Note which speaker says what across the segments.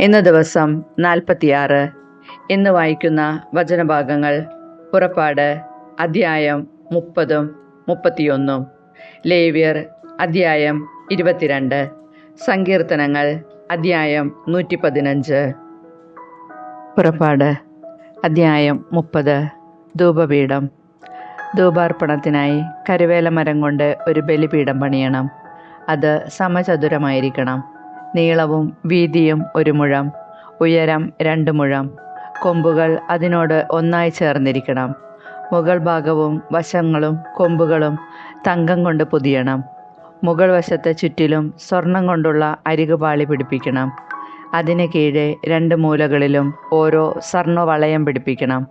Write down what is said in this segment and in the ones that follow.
Speaker 1: ഇന്ന് ദിവസം നാൽപ്പത്തിയാറ് ഇന്ന് വായിക്കുന്ന വചനഭാഗങ്ങൾ പുറപ്പാട് അധ്യായം മുപ്പതും മുപ്പത്തിയൊന്നും ലേവ്യർ അധ്യായം ഇരുപത്തിരണ്ട് സങ്കീർത്തനങ്ങൾ അധ്യായം നൂറ്റി പതിനഞ്ച് പുറപ്പാട് അധ്യായം മുപ്പത് ധൂപപീഠം. ധൂപാർപ്പണത്തിനായി കരുവേല മരം കൊണ്ട് ഒരു ബലിപീഠം പണിയണം. അത് സമചതുരമായിരിക്കണം. നീളവും വീതിയും ഒരു മുഴം ഉയരം രണ്ട് മുഴം. കൊമ്പുകൾ അതിനോട് ഒന്നായി ചേർന്നിരിക്കണം. മുകൾ ഭാഗവും വശങ്ങളും കൊമ്പുകളും തങ്കം കൊണ്ട് പൊതിയണം. മുകൾ വശത്തെ ചുറ്റിലും സ്വർണം കൊണ്ടുള്ള അരികുപാളി പിടിപ്പിക്കണം. അതിന് കീഴെ രണ്ട് മൂലകളിലും ഓരോ സ്വർണവളയം പിടിപ്പിക്കണം.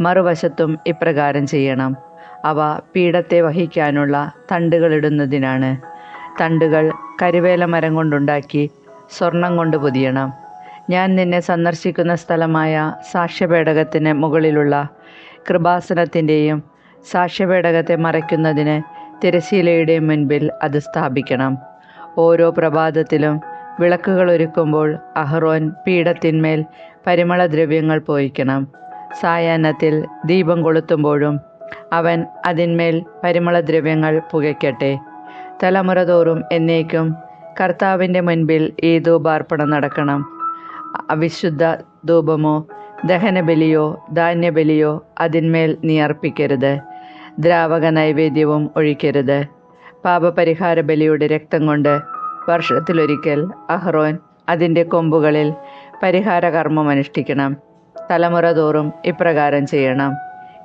Speaker 1: മറുവശത്തും ഇപ്രകാരം ചെയ്യണം. അവ പീഠത്തെ വഹിക്കാനുള്ള തണ്ടുകളിടുന്നതിനാണ് തണ്ടുകൾ കരുവേല മരം കൊണ്ടുണ്ടാക്കി സ്വർണം കൊണ്ട് പൊതിയണം. ഞാൻ നിന്നെ സന്ദർശിക്കുന്ന സ്ഥലമായ സാക്ഷ്യപേടകത്തിന് മുകളിലുള്ള കൃപാസനത്തിന്റെയും സാക്ഷ്യപേടകത്തെ മറയ്ക്കുന്നതിന് തിരശീലയുടെയും മുൻപിൽ അത് സ്ഥാപിക്കണം. ഓരോ പ്രഭാതത്തിലും വിളക്കുകൾ ഒരുക്കുമ്പോൾ അഹ്റോൻ പീഠത്തിന്മേൽ പരിമളദ്രവ്യങ്ങൾ പോയിക്കണം. സായാഹ്നത്തിൽ ദീപം കൊളുത്തുമ്പോഴും അവൻ അതിന്മേൽ പരിമളദ്രവ്യങ്ങൾ പുകയ്ക്കട്ടെ. തലമുറ തോറും എന്നേക്കും കർത്താവിന്റെ മുൻപിൽ ഈ ധൂപാർപ്പണം നടക്കണം. അവിശുദ്ധ ധൂപമോ ദഹനബലിയോ ധാന്യബലിയോ അതിന്മേൽ നീ അർപ്പിക്കരുത്. ദ്രാവക നൈവേദ്യവും ഒഴിക്കരുത്. പാപപരിഹാര ബലിയുടെ രക്തം കൊണ്ട് വർഷത്തിലൊരിക്കൽ അഹ്റോൻ അതിന്റെ കൊമ്പുകളിൽ പരിഹാര കർമ്മം അനുഷ്ഠിക്കണം. തലമുറ തോറും ഇപ്രകാരം ചെയ്യണം.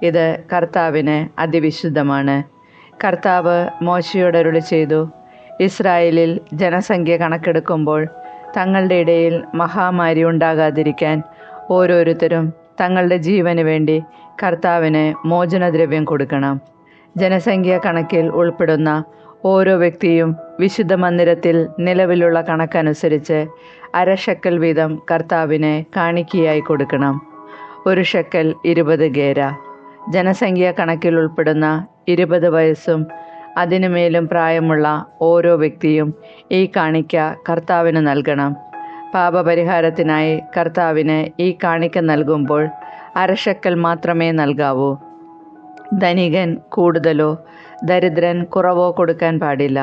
Speaker 1: ഇത് കർത്താവിന് അതിവിശുദ്ധമാണ്. കർത്താവ് മോശയോടരുളി ചെയ്തു ഇസ്രായേലിൽ ജനസംഖ്യ കണക്കെടുക്കുമ്പോൾ തങ്ങളുടെ ഇടയിൽ മഹാമാരി ഉണ്ടാകാതിരിക്കാൻ ഓരോരുത്തരും തങ്ങളുടെ ജീവന് വേണ്ടി കർത്താവിന് മോചനദ്രവ്യം കൊടുക്കണം. ജനസംഖ്യ കണക്കിൽ ഉൾപ്പെടുന്ന ഓരോ വ്യക്തിയും വിശുദ്ധ മന്ദിരത്തിൽ നിലവിലുള്ള കണക്കനുസരിച്ച് അര ഷക്കൽ വീതം കർത്താവിനെ കാണിക്കയായി കൊടുക്കണം. ഒരു ഷക്കൽ ഇരുപത് ഗേര. ജനസംഖ്യ കണക്കിൽ ഉൾപ്പെടുന്ന ഇരുപത് വയസ്സും അതിനുമേലും പ്രായമുള്ള ഓരോ വ്യക്തിയും ഈ കാണിക്ക കർത്താവിന് നൽകണം. പാപപരിഹാരത്തിനായി കർത്താവിന് ഈ കാണിക്ക നൽകുമ്പോൾ അരശക്കൽ മാത്രമേ നൽകാവൂ. ധനികൻ കൂടുതലോ ദരിദ്രൻ കുറവോ കൊടുക്കാൻ പാടില്ല.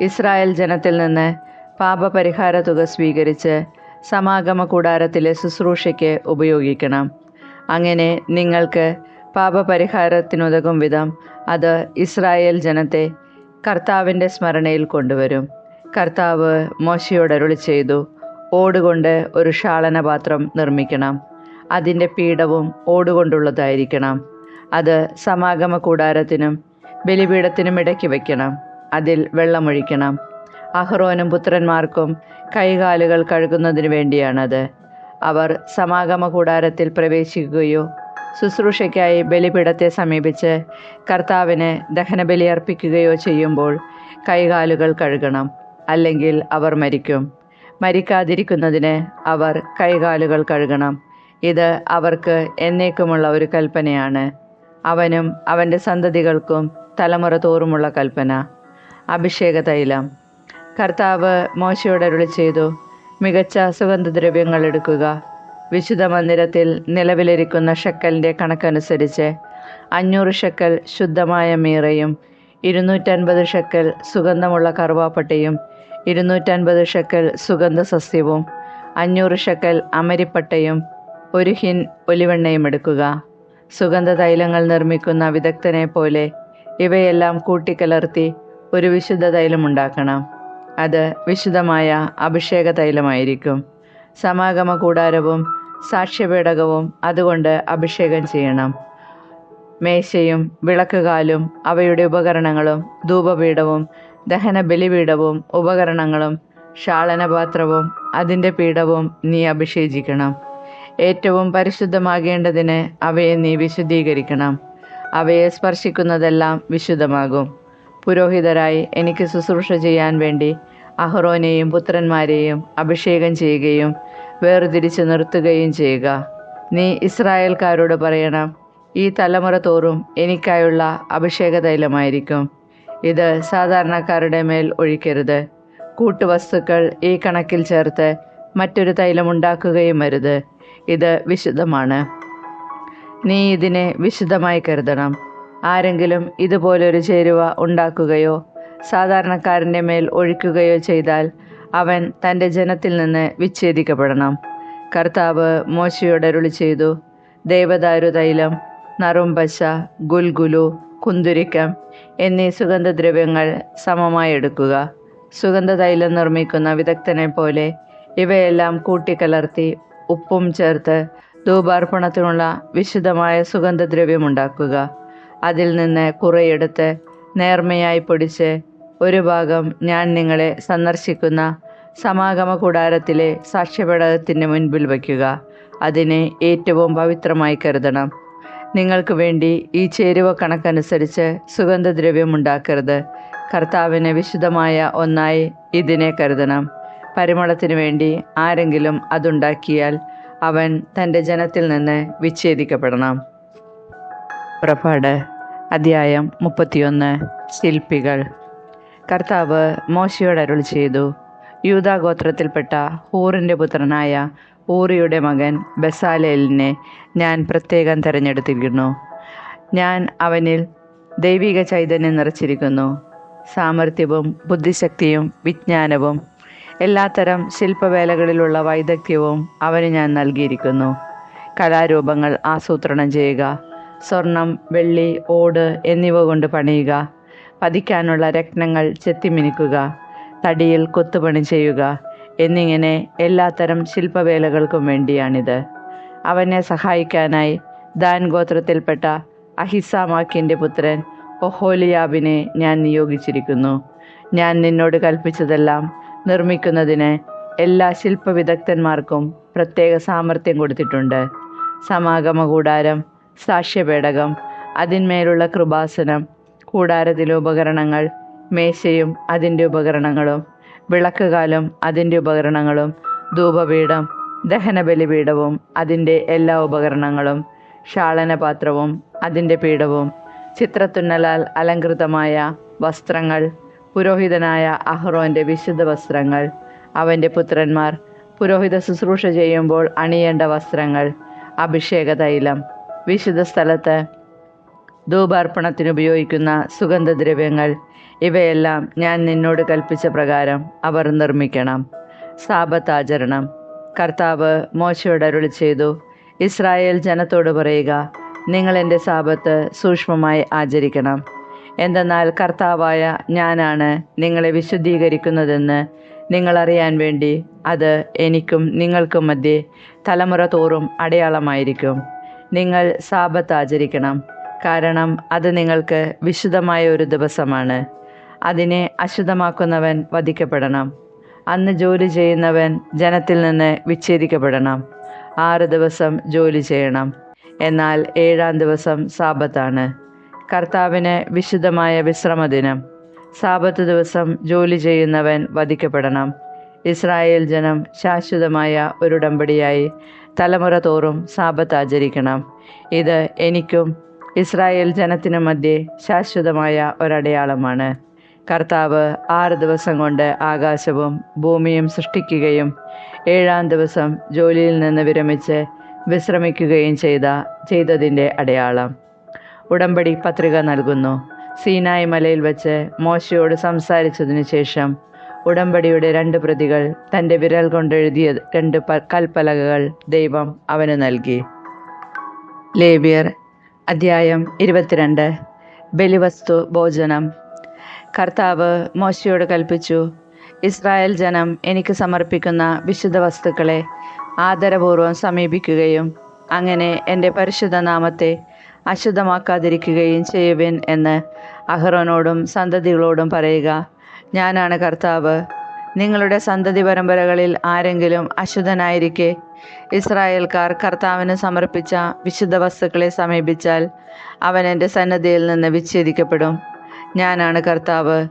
Speaker 1: ഇസ്രായേൽ ജനത്തിൽ നിന്ന് പാപപരിഹാര തുക സ്വീകരിച്ച് സമാഗമ കൂടാരത്തിലെ ശുശ്രൂഷയ്ക്ക് ഉപയോഗിക്കണം. അങ്ങനെ നിങ്ങൾക്ക് പാപപരിഹാരത്തിനുതകും വിധം അത് ഇസ്രായേൽ ജനത്തെ കർത്താവിന്റെ സ്മരണയിൽ കൊണ്ടുവരും. കർത്താവ് മോശയോട് അരുളി ചെയ്തു ഓടുകൊണ്ട് ഒരു ശാളനപാത്രം നിർമ്മിക്കണം. അതിന്റെ പീഠവും ഓടുകൊണ്ടുള്ളതായിരിക്കണം. അത് സമാഗമ കൂടാരത്തിനും ബലിപീഠത്തിനും ഇടയ്ക്ക് വയ്ക്കണം അതിൽ വെള്ളമൊഴിക്കണം. അഹ്റോനും പുത്രന്മാർക്കും കൈകാലുകൾ കഴുകുന്നതിന് വേണ്ടിയാണത്. അവർ സമാഗമ കൂടാരത്തിൽ പ്രവേശിക്കുകയോ ശുശ്രൂഷയ്ക്കായി ബലിപീഠത്തെ സമീപിച്ച് കർത്താവിന് ദഹനബലി അർപ്പിക്കുകയോ ചെയ്യുമ്പോൾ കൈകാലുകൾ കഴുകണം അല്ലെങ്കിൽ അവർ മരിക്കും. മരിക്കാതിരിക്കുന്നതിന് അവർ കൈകാലുകൾ കഴുകണം. ഇത് അവർക്ക് എന്നേക്കുമുള്ള ഒരു കൽപ്പനയാണ്. അവനും അവന്റെ സന്തതികൾക്കും തലമുറ തോറുമുള്ള കൽപ്പന. അഭിഷേക തൈലം കർത്താവ് മോശയോട് അരുളി ചെയ്തു മികച്ച സുഗന്ധദ്രവ്യങ്ങൾ എടുക്കുക. വിശുദ്ധ മന്ദിരത്തിൽ നിലവിലിരിക്കുന്ന ഷക്കലിന്റെ കണക്കനുസരിച്ച് അഞ്ഞൂറ് ഷക്കൽ ശുദ്ധമായ മീറയും ഇരുന്നൂറ്റൻപത് ഷക്കൽ സുഗന്ധമുള്ള കറുവാപ്പട്ടയും ഇരുന്നൂറ്റൻപത് ഷക്കൽ സുഗന്ധസസ്യവും അഞ്ഞൂറ് ഷക്കൽ അമരിപ്പട്ടയും ഒരു ഹിൻ ഒലിവെണ്ണയും എടുക്കുക. സുഗന്ധ തൈലങ്ങൾ നിർമ്മിക്കുന്ന വിദഗ്ധനെ പോലെ ഇവയെല്ലാം കൂട്ടിക്കലർത്തി ഒരു വിശുദ്ധ തൈലമുണ്ടാക്കണം അത് വിശുദ്ധമായ അഭിഷേക തൈലമായിരിക്കും സമാഗമ കൂടാരവും സാക്ഷ്യപേടകവും അതുകൊണ്ട് അഭിഷേകം ചെയ്യണം. മേശയും വിളക്കുകാലും അവയുടെ ഉപകരണങ്ങളും ധൂപപീഠവും ദഹന ബലിപീഠവും ഉപകരണങ്ങളും ശാളനപാത്രവും അതിന്റെ പീഠവും നീ അഭിഷേചിക്കണം ഏറ്റവും പരിശുദ്ധമാകേണ്ടതിന് അവയെ നീ വിശുദ്ധീകരിക്കണം. അവയെ സ്പർശിക്കുന്നതെല്ലാം വിശുദ്ധമാകും. പുരോഹിതരായി എനിക്ക് ശുശ്രൂഷ ചെയ്യാൻ വേണ്ടി അഹ്റോനെയും പുത്രന്മാരെയും അഭിഷേകം ചെയ്യുകയും വേർതിരിച്ച് നിർത്തുകയും ചെയ്യുക. നീ ഇസ്രായേൽക്കാരോട് പറയണം ഈ തലമുറ തോറും എനിക്കായുള്ള അഭിഷേക തൈലമായിരിക്കും ഇത് സാധാരണക്കാരുടെ മേൽ ഒഴിക്കരുത്. കൂട്ടുവസ്തുക്കൾ ഈ കണക്കിൽ ചേർത്ത് മറ്റൊരു തൈലം ഉണ്ടാക്കുകയും അരുത്. ഇത് വിശുദ്ധമാണ്. നീ ഇതിനെ വിശുദ്ധമായി കരുതണം. ആരെങ്കിലും ഇതുപോലൊരു ചേരുവ ഉണ്ടാക്കുകയോ സാധാരണക്കാരന്റെ മേൽ ഒഴിക്കുകയോ ചെയ്താൽ അവൻ തന്റെ ജനത്തിൽ നിന്ന് വിച്ഛേദിക്കപ്പെടണം. കർത്താവ് മോശയോട് അരുളി ചെയ്തു ദേവദാരു തൈലം നറുംപശ ഗുൽഗുലു കുന്തുരിക്കം എന്നീ സുഗന്ധദ്രവ്യങ്ങൾ സമമായി എടുക്കുക. സുഗന്ധതൈലം നിർമ്മിക്കുന്ന വിദഗ്ധനെ പോലെ ഇവയെല്ലാം കൂട്ടിക്കലർത്തി ഉപ്പും ചേർത്ത് ധൂപാർപ്പണത്തിനുള്ള വിശുദ്ധമായ സുഗന്ധദ്രവ്യമുണ്ടാക്കുക അതിൽ നിന്ന് കുറെയെടുത്ത് നേർമയായി പൊടിച്ച് ഒരു ഭാഗം ഞാൻ നിങ്ങളെ സന്ദർശിക്കുന്ന സമാഗമ കൂടാരത്തിലെ സാക്ഷ്യപടത്തിന് മുൻപിൽ വയ്ക്കുക. അതിനെ ഏറ്റവും പവിത്രമായി കരുതണം. നിങ്ങൾക്ക് വേണ്ടി ഈ ചേരുവ കണക്കനുസരിച്ച് സുഗന്ധദ്രവ്യം ഉണ്ടാക്കരുത്. കർത്താവിന് വിശുദ്ധമായ ഒന്നായി ഇതിനെ കരുതണം. പരിമളത്തിനു വേണ്ടി ആരെങ്കിലും അതുണ്ടാക്കിയാൽ അവൻ തന്റെ ജനത്തിൽ നിന്ന് വിച്ഛേദിക്കപ്പെടണം. പുറപ്പാട് അധ്യായം മുപ്പത്തിയൊന്ന് ശില്പികൾ. കർത്താവ് മോശയോട് അരുൾ ചെയ്തു. യൂദാ ഗോത്രത്തിൽപ്പെട്ട ഹൂറിന്റെ പുത്രനായ ഊറിയുടെ മകൻ ബസാലേലിനെ ഞാൻ പ്രത്യേകം തിരഞ്ഞെടുത്തിരിക്കുന്നു. ഞാൻ അവനിൽ ദൈവിക ചൈതന്യം നിറച്ചിരിക്കുന്നു. സാമർഥ്യവും ബുദ്ധിശക്തിയും വിജ്ഞാനവും എല്ലാത്തരം ശില്പവേലകളിലുള്ള വൈദഗ്ധ്യവും അവന് ഞാൻ നൽകിയിരിക്കുന്നു. കലാരൂപങ്ങൾ ആസൂത്രണം ചെയ്യുക. സ്വർണം വെള്ളി ഓട് എന്നിവ കൊണ്ട് പണിയുക. പതിക്കാനുള്ള രത്നങ്ങൾ ചെത്തിമിനുക്കുക തടിയിൽ കൊത്തുപണി ചെയ്യുക എന്നിങ്ങനെ എല്ലാത്തരം ശില്പവേലകൾക്കും വേണ്ടിയാണിത്. അവനെ സഹായിക്കാനായി ദാൻ ഗോത്രത്തിൽപ്പെട്ട അഹിസാമാക്കിന്റെ പുത്രൻ ഒഹോലിയാബിനെ ഞാൻ നിയോഗിച്ചിരിക്കുന്നു. ഞാൻ നിന്നോട് കൽപ്പിച്ചതെല്ലാം നിർമ്മിക്കുന്നതിന് എല്ലാ ശില്പവിദഗ്ധന്മാർക്കും പ്രത്യേക സാമർഥ്യം കൊടുത്തിട്ടുണ്ട്. സമാഗമ കൂടാരം സാക്ഷ്യപേടകം അതിന്മേലുള്ള കൃപാസനം കൂടാരത്തിലെ ഉപകരണങ്ങൾ മേശയും അതിന്റെ ഉപകരണങ്ങളും വിളക്കുകാലും അതിന്റെ ഉപകരണങ്ങളും ധൂപപീഠം ദഹനബലിപീഠവും അതിന്റെ എല്ലാ ഉപകരണങ്ങളും ശാളനപാത്രവും അതിന്റെ പീഠവും ചിത്രത്തുന്നലാൽ അലങ്കൃതമായ വസ്ത്രങ്ങൾ പുരോഹിതനായ അഹ്റോന്റെ വിശുദ്ധ വസ്ത്രങ്ങൾ അവന്റെ പുത്രന്മാർ പുരോഹിത ശുശ്രൂഷ ചെയ്യുമ്പോൾ അണിയേണ്ട വസ്ത്രങ്ങൾ അഭിഷേക തൈലം വിശുദ്ധ സ്ഥലത്ത് ധൂപാർപ്പണത്തിന് ഉപയോഗിക്കുന്ന സുഗന്ധദ്രവ്യങ്ങൾ. ഇവയെല്ലാം ഞാൻ നിന്നോട് കൽപ്പിച്ച പ്രകാരം അവർ നിർമ്മിക്കണം. സാപത്ത് ആചരണം കർത്താവ് മോശയോട് അരുളി ചെയ്തു ഇസ്രായേൽ ജനത്തോട് പറയുക നിങ്ങൾ എന്റെ സാപത്ത് സൂക്ഷ്മമായി ആചരിക്കണം. എന്തെന്നാൽ കർത്താവായ ഞാനാണ് നിങ്ങളെ വിശുദ്ധീകരിക്കുന്നതെന്ന് നിങ്ങളറിയാൻ വേണ്ടി അത് എനിക്കും നിങ്ങൾക്കും മധ്യേ തലമുറ തോറും അടയാളമായിരിക്കും. നിങ്ങൾ സാപത്ത് ആചരിക്കണം കാരണം അത് നിങ്ങൾക്ക് വിശുദ്ധമായ ഒരു ദിവസമാണ്. അതിനെ അശുദ്ധമാക്കുന്നവൻ വധിക്കപ്പെടണം. അന്ന് ജോലി ചെയ്യുന്നവൻ ജനത്തിൽ നിന്ന് വിച്ഛേദിക്കപ്പെടണം. ആറ് ദിവസം ജോലി ചെയ്യണം. എന്നാൽ ഏഴാം ദിവസം സാപത്താണ് കർത്താവിന് വിശുദ്ധമായ വിശ്രമദിനം സാപത്ത് ദിവസം ജോലി ചെയ്യുന്നവൻ വധിക്കപ്പെടണം. ഇസ്രായേൽ ജനം ശാശ്വതമായ ഒരുടമ്പടിയായി തലമുറ തോറും സാപത്ത് ആചരിക്കണം. ഇത് എനിക്കും ഇസ്രായേൽ ജനത്തിനു മധ്യേ ശാശ്വതമായ ഒരടയാളമാണ്. കർത്താവ് ആറ് ദിവസം കൊണ്ട് ആകാശവും ഭൂമിയും സൃഷ്ടിക്കുകയും ഏഴാം ദിവസം ജോലിയിൽ നിന്ന് വിരമിച്ച് വിശ്രമിക്കുകയും ചെയ്ത ചെയ്തതിന്റെ അടയാളം. ഉടമ്പടി പത്രിക നൽകുന്നു. സീനായ് മലയിൽ വച്ച് മോശയോട് സംസാരിച്ചതിനു ശേഷം ഉടമ്പടിയുടെ രണ്ട് പ്രതികൾ തന്റെ വിരൽ കൊണ്ടെഴുതിയ രണ്ട് കൽപ്പലകകൾ ദൈവം അവന് നൽകി. ലേബിയർ അധ്യായം ഇരുപത്തിരണ്ട്. ബലിവസ്തു ഭോജനം. കർത്താവ് മോശയോട് കൽപ്പിച്ചു ഇസ്രായേൽ ജനം എനിക്ക് സമർപ്പിക്കുന്ന വിശുദ്ധ വസ്തുക്കളെ ആദരപൂർവം സമീപിക്കുകയും അങ്ങനെ എന്റെ പരിശുദ്ധ നാമത്തെ അശുദ്ധമാക്കാതിരിക്കുകയും ചെയ്യുവിൻ എന്ന് അഹ്റോനോടും സന്തതികളോടും പറയുക ഞാനാണ് കർത്താവ്. നിങ്ങളുടെ സന്തതി പരമ്പരകളിൽ ആരെങ്കിലും അശുദ്ധനായിരിക്കെ ഇസ്രായേൽക്കാർ കർത്താവിന് സമർപ്പിച്ച വിശുദ്ധ വസ്തുക്കളെ സമീപിച്ചാൽ അവൻ എന്റെ സന്നദ്ധിയിൽ നിന്ന് വിച്ഛേദിക്കപ്പെടും. ഞാനാണ് കർത്താവ്.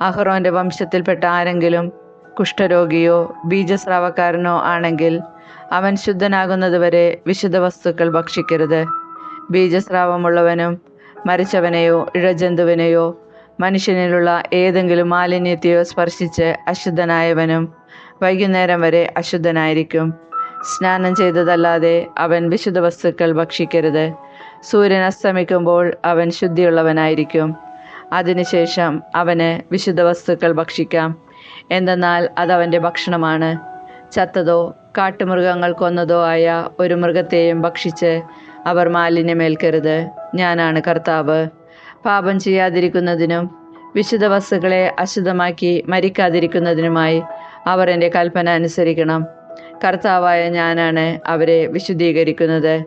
Speaker 1: അഹ്റോന്റെ വംശത്തിൽപ്പെട്ട ആരെങ്കിലും കുഷ്ഠരോഗിയോ ബീജസ്രാവക്കാരനോ ആണെങ്കിൽ അവൻ ശുദ്ധനാകുന്നതുവരെ വിശുദ്ധ വസ്തുക്കൾ ഭക്ഷിക്കരുത്. ബീജസ്രാവമുള്ളവനും മരിച്ചവനെയോ ഇഴജന്തുവിനെയോ മനുഷ്യനിലുള്ള ഏതെങ്കിലും മാലിന്യത്തെയോ സ്പർശിച്ച് അശുദ്ധനായവനും വൈകുന്നേരം വരെ അശുദ്ധനായിരിക്കും. സ്നാനം ചെയ്തതല്ലാതെ അവൻ വിശുദ്ധ വസ്തുക്കൾ ഭക്ഷിക്കരുത്. സൂര്യൻ അസ്തമിക്കുമ്പോൾ അവൻ ശുദ്ധിയുള്ളവനായിരിക്കും. അതിനുശേഷം അവന് വിശുദ്ധ വസ്തുക്കൾ ഭക്ഷിക്കാം. എന്തെന്നാൽ അതവന്റെ ഭക്ഷണമാണ്. ചത്തതോ കാട്ടുമൃഗങ്ങൾ കൊന്നതോ ആയ ഒരു മൃഗത്തെയും ഭക്ഷിച്ച് അവർ മാലിന്യമേൽക്കരുത്. ഞാനാണ് കർത്താവ്. പാപം ചെയ്യാതിരിക്കുന്നതിനും വിശുദ്ധ വസ്തുക്കളെ അശുദ്ധമാക്കി മരിക്കാതിരിക്കുന്നതിനുമായി അവർ എന്റെ കൽപ്പന അനുസരിക്കണം. കർത്താവായ ഞാനാണ് അവരെ വിശുദ്ധീകരിക്കുന്നത്.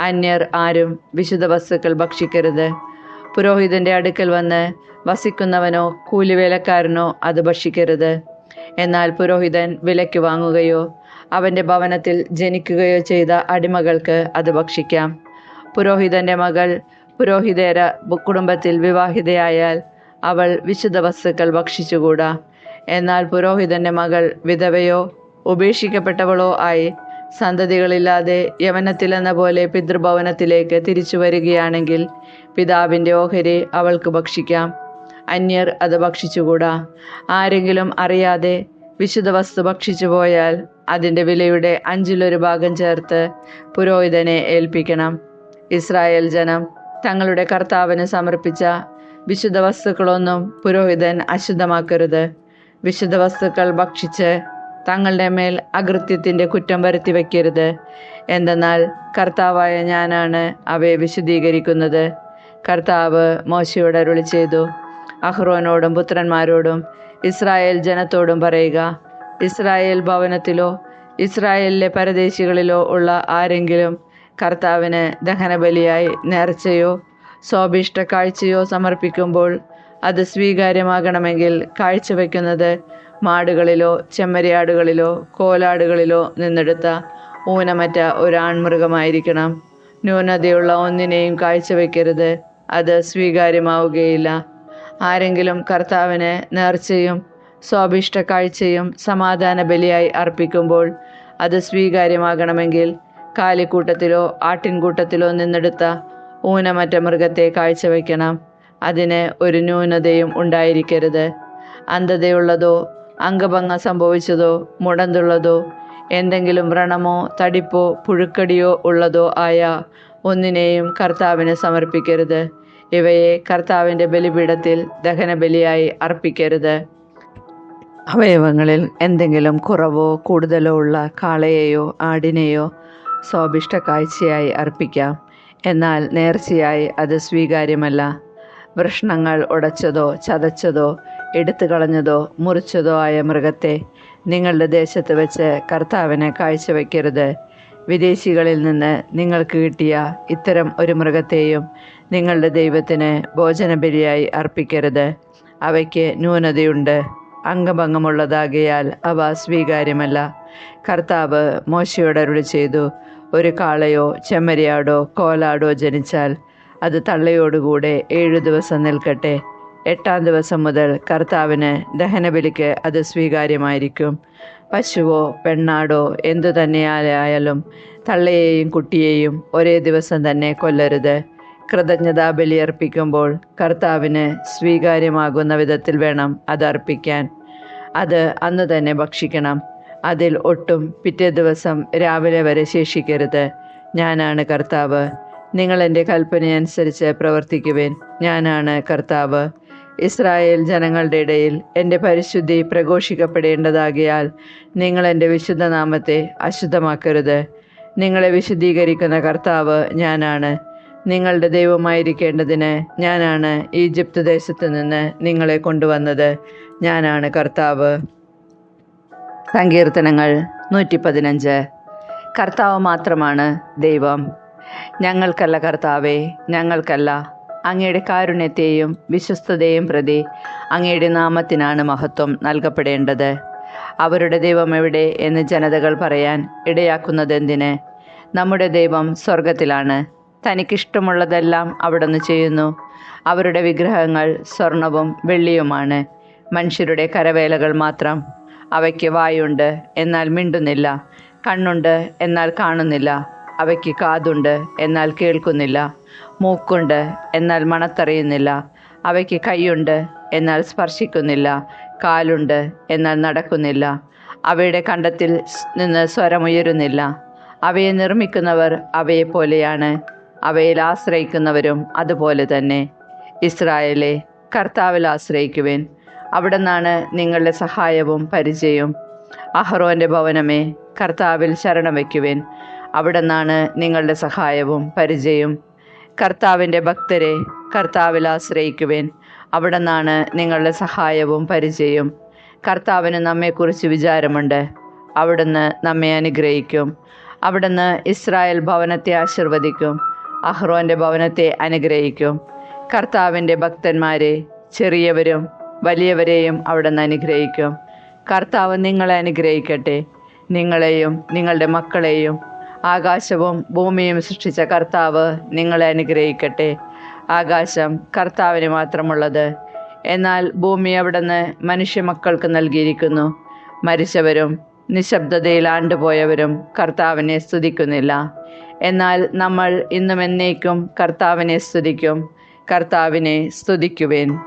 Speaker 1: അന്യർ ആരും വിശുദ്ധ വസ്തുക്കൾ ഭക്ഷിക്കരുത്. പുരോഹിതന്റെ അടുക്കൽ വന്ന് വസിക്കുന്നവനോ കൂലിവേലക്കാരനോ അത് ഭക്ഷിക്കരുത്. എന്നാൽ പുരോഹിതൻ വിലയ്ക്ക് വാങ്ങുകയോ അവന്റെ ഭവനത്തിൽ ജനിക്കുകയോ ചെയ്ത അടിമകൾക്ക് അത് ഭക്ഷിക്കാം. പുരോഹിതന്റെ മകൾ പുരോഹിതേര കുടുംബത്തിൽ വിവാഹിതയായാൽ അവൾ വിശുദ്ധ വസ്തുക്കൾ ഭക്ഷിച്ചുകൂടാ. എന്നാൽ പുരോഹിതന്റെ മകൾ വിധവയോ ഉപേക്ഷിക്കപ്പെട്ടവളോ ആയി സന്തതികളില്ലാതെ യവനത്തിലെന്ന പോലെ പിതൃഭവനത്തിലേക്ക് തിരിച്ചു വരികയാണെങ്കിൽ പിതാവിന്റെ ഓഹരി അവൾക്ക് ഭക്ഷിക്കാം. അന്യർ അത് ഭക്ഷിച്ചുകൂടാ. ആരെങ്കിലും അറിയാതെ വിശുദ്ധ വസ്തു ഭക്ഷിച്ചു പോയാൽ അതിന്റെ വിലയുടെ അഞ്ചിലൊരു ഭാഗം ചേർത്ത് പുരോഹിതനെ ഏൽപ്പിക്കണം. ഇസ്രായേൽ ജനം തങ്ങളുടെ കർത്താവിന് സമർപ്പിച്ച വിശുദ്ധ വസ്തുക്കളൊന്നും പുരോഹിതൻ അശുദ്ധമാക്കരുത്. വിശുദ്ധ വസ്തുക്കൾ ഭക്ഷിച്ച് തങ്ങളുടെ മേൽ അകൃത്യത്തിന്റെ കുറ്റം വരുത്തി വയ്ക്കരുത് എന്തെന്നാൽ കർത്താവായ ഞാനാണ് അവയെ വിശുദ്ധീകരിക്കുന്നത്. കർത്താവ് മോശയോട് അരുളി ചെയ്തു. അഹ്റോനോടും പുത്രന്മാരോടും ഇസ്രായേൽ ജനത്തോടും പറയുക ഇസ്രായേൽ ഭവനത്തിലോ ഇസ്രായേലിലെ പരദേശികളിലോ ഉള്ള ആരെങ്കിലും കർത്താവിന് ദഹനബലിയായി നേർച്ചയോ സ്വാഭിഷ്ട കാഴ്ചയോ സമർപ്പിക്കുമ്പോൾ അത് സ്വീകാര്യമാകണമെങ്കിൽ കാഴ്ചവെക്കുന്നത് മാടുകളിലോ ചെമ്മരിയാടുകളിലോ കോലാടുകളിലോ നിന്നെടുത്ത ഊനമറ്റ ഒരു ആൺമൃഗമായിരിക്കണം. ന്യൂനതയുള്ള ഒന്നിനെയും കാഴ്ചവെക്കരുത് അത് സ്വീകാര്യമാവുകയില്ല. ആരെങ്കിലും കർത്താവിന് നേർച്ചയും സ്വാഭിഷ്ട കാഴ്ചയും സമാധാന ബലിയായി അർപ്പിക്കുമ്പോൾ അത് സ്വീകാര്യമാകണമെങ്കിൽ കാലിക്കൂട്ടത്തിലോ ആട്ടിൻകൂട്ടത്തിലോ നിന്നെടുത്ത ഊനമറ്റ മൃഗത്തെ കാഴ്ചവെക്കണം അതിന് ഒരു ന്യൂനതയും ഉണ്ടായിരിക്കരുത്. അന്ധതയുള്ളതോ അംഗഭംഗം സംഭവിച്ചതോ മുടന്തുള്ളതോ എന്തെങ്കിലും വ്രണമോ തടിപ്പോ പുഴുക്കടിയോ ഉള്ളതോ ആയ ഒന്നിനെയും കർത്താവിന് സമർപ്പിക്കരുത്. ഇവയെ കർത്താവിന്റെ ബലിപീഠത്തിൽ ദഹനബലിയായി അർപ്പിക്കരുത്. അവയവങ്ങളിൽ എന്തെങ്കിലും കുറവോ കൂടുതലോ ഉള്ള കാളയെയോ ആടിനെയോ സ്വാഭിഷ്ട കാഴ്ചയായി അർപ്പിക്കാം. എന്നാൽ നേർച്ചയായി അത് സ്വീകാര്യമല്ല. വൃഷ്ണങ്ങൾ ഉടച്ചതോ ചതച്ചതോ എടുത്തു കളഞ്ഞതോ മുറിച്ചതോ ആയ മൃഗത്തെ നിങ്ങളുടെ ദേശത്ത് വെച്ച് കർത്താവിന് കാഴ്ചവെക്കരുത്. വിദേശികളിൽ നിന്ന് നിങ്ങൾക്ക് കിട്ടിയ ഇത്തരം ഒരു മൃഗത്തെയും നിങ്ങളുടെ ദൈവത്തിന് ഭോജനബലിയായി അർപ്പിക്കരുത്. അവയ്ക്ക് ന്യൂനതയുണ്ട്. അംഗഭംഗമുള്ളതാകയാൽ അവ സ്വീകാര്യമല്ല. കർത്താവ് മോശയോട് അരുളി ചെയ്തു ഒരു കാളയോ ചെമ്മരിയാടോ കോലാടോ ജനിച്ചാൽ അത് തള്ളയോടുകൂടെ ഏഴു ദിവസം നിൽക്കട്ടെ. എട്ടാം ദിവസം മുതൽ കർത്താവിന് ദഹനബലിക്ക് അത് സ്വീകാര്യമായിരിക്കും. പശുവോ പെണ്ണാടോ എന്തു തന്നെയായാലും തള്ളയെയും കുട്ടിയെയും ഒരേ ദിവസം തന്നെ കൊല്ലരുത്. കൃതജ്ഞതാ ബലിയർപ്പിക്കുമ്പോൾ കർത്താവിന് സ്വീകാര്യമാകുന്ന വിധത്തിൽ വേണം അത് അർപ്പിക്കാൻ. അത് അന്ന് തന്നെ ഭക്ഷിക്കണം. അതിൽ ഒട്ടും പിറ്റേ ദിവസം രാവിലെ വരെ ശേഷിക്കരുത്. ഞാനാണ് കർത്താവ്. നിങ്ങൾ എന്റെ കൽപ്പനയനുസരിച്ച് പ്രവർത്തിക്കുവേൻ. ഞാനാണ് കർത്താവ്. ഇസ്രായേൽ ജനങ്ങളുടെ ഇടയിൽ എന്റെ പരിശുദ്ധി പ്രഘോഷിക്കപ്പെടേണ്ടതാകിയാൽ നിങ്ങൾ എന്റെ വിശുദ്ധ നാമത്തെ അശുദ്ധമാക്കരുത്. നിങ്ങളെ വിശുദ്ധീകരിക്കുന്ന കർത്താവ് ഞാനാണ്. നിങ്ങളുടെ ദൈവമായിരിക്കേണ്ടതിന് ഞാനാണ് ഈജിപ്ത് ദേശത്ത് നിന്ന് നിങ്ങളെ കൊണ്ടുവന്നത്. ഞാനാണ് കർത്താവ്. സങ്കീർത്തനങ്ങൾ നൂറ്റി പതിനഞ്ച് കർത്താവ് മാത്രമാണ് ദൈവം. ഞങ്ങൾക്കല്ല കർത്താവേ ഞങ്ങൾക്കല്ല. അങ്ങയുടെ കാരുണ്യത്തെയും വിശ്വസ്തതയും പ്രതി അങ്ങയുടെ നാമത്തിനാണ് മഹത്വം നൽകപ്പെടേണ്ടത്. അവരുടെ ദൈവം എവിടെ എന്ന് ജനതകൾ പറയാൻ ഇടയാക്കുന്നതെന്തിന് നമ്മുടെ ദൈവം സ്വർഗത്തിലാണ് തനിക്കിഷ്ടമുള്ളതെല്ലാം അവിടുന്ന് ചെയ്യുന്നു. അവരുടെ വിഗ്രഹങ്ങൾ സ്വർണവും വെള്ളിയുമാണ്. മനുഷ്യരുടെ കരവേലകൾ മാത്രം അവയ്ക്ക് വായുണ്ട് എന്നാൽ മിണ്ടുന്നില്ല. കണ്ണുണ്ട് എന്നാൽ കാണുന്നില്ല. അവയ്ക്ക് കാതുണ്ട് എന്നാൽ കേൾക്കുന്നില്ല. മൂക്കുണ്ട് എന്നാൽ മണത്തറിയുന്നില്ല. അവയ്ക്ക് കൈയുണ്ട് എന്നാൽ സ്പർശിക്കുന്നില്ല. കാലുണ്ട് എന്നാൽ നടക്കുന്നില്ല. അവയുടെ കണ്ടത്തിൽ നിന്ന് സ്വരമുയരുന്നില്ല അവയെ നിർമ്മിക്കുന്നവർ അവയെപ്പോലെയാണ് അവയിൽ ആശ്രയിക്കുന്നവരും അതുപോലെ തന്നെ. ഇസ്രായേലെ കർത്താവിൽ ആശ്രയിക്കുവേൻ. അവിടെ നിന്നാണ് നിങ്ങളുടെ സഹായവും പരിചയവും. അഹ്റോന്റെ ഭവനമേ കർത്താവിൽ ശരണം വയ്ക്കുവേൻ. അവിടെ നിന്നാണ് നിങ്ങളുടെ സഹായവും പരിചയവും. കർത്താവിന്റെ ഭക്തരെ കർത്താവിൽ ആശ്രയിക്കുവേൻ. അവിടെ നിന്നാണ് നിങ്ങളുടെ സഹായവും പരിചയവും. കർത്താവിന് നമ്മെക്കുറിച്ച് വിചാരമുണ്ട്. അവിടുന്ന് നമ്മെ അനുഗ്രഹിക്കും. അവിടുന്ന് ഇസ്രായേൽ ഭവനത്തെ ആശീർവദിക്കും. അഹ്റോന്റെ ഭവനത്തെ അനുഗ്രഹിക്കും. കർത്താവിന്റെ ഭക്തന്മാരെ ചെറിയവരും വലിയവരെയും അവിടുന്ന് അനുഗ്രഹിക്കും. കർത്താവ് നിങ്ങളെ അനുഗ്രഹിക്കട്ടെ. നിങ്ങളെയും നിങ്ങളുടെ മക്കളെയും ആകാശവും ഭൂമിയും സൃഷ്ടിച്ച കർത്താവ് നിങ്ങളെ അനുഗ്രഹിക്കട്ടെ. ആകാശം കർത്താവിന് മാത്രമുള്ളത്. എന്നാൽ ഭൂമി അവിടുന്ന് മനുഷ്യമക്കൾക്ക് നൽകിയിരിക്കുന്നു. മരിച്ചവരും നിശബ്ദതയിൽ ആണ്ടുപോയവരും കർത്താവിനെ സ്തുതിക്കുന്നില്ല. എന്നാൽ നമ്മൾ ഇന്നും എന്നേക്കും കർത്താവിനെ സ്തുതിക്കും. കർത്താവിനെ സ്തുതിക്കുവേൻ.